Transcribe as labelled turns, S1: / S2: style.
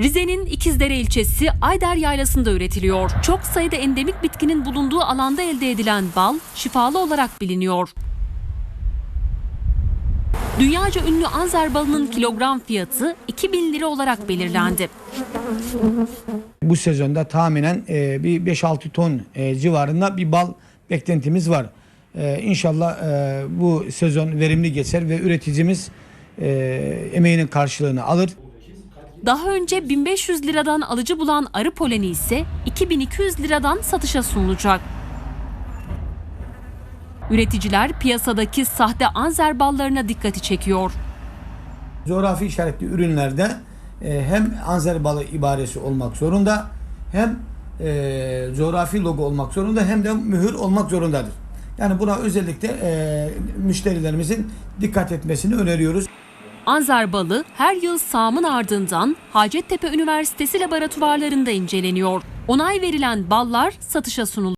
S1: Rize'nin İkizdere ilçesi Ayder Yaylası'nda üretiliyor. Çok sayıda endemik bitkinin bulunduğu alanda elde edilen bal şifalı olarak biliniyor. Dünyaca ünlü Anzer balının kilogram fiyatı 2000 lira olarak belirlendi.
S2: Bu sezonda tahminen e, bir 5-6 ton e, civarında bir bal beklentimiz var. E, İnşallah bu sezon verimli geçer ve üreticimiz emeğinin karşılığını alır.
S1: Daha önce 1500 liradan alıcı bulan arı poleni ise 2200 liradan satışa sunulacak. Üreticiler piyasadaki sahte Anzer ballarına dikkati çekiyor.
S2: Coğrafi işaretli ürünlerde e, hem anzer balı ibaresi olmak zorunda hem e, coğrafi logo olmak zorunda hem de mühür olmak zorundadır. Yani buna özellikle e, müşterilerimizin dikkat etmesini öneriyoruz.
S1: Anzer balı her yıl sağımın ardından Hacettepe Üniversitesi laboratuvarlarında inceleniyor. Onay verilen ballar satışa sunuluyor.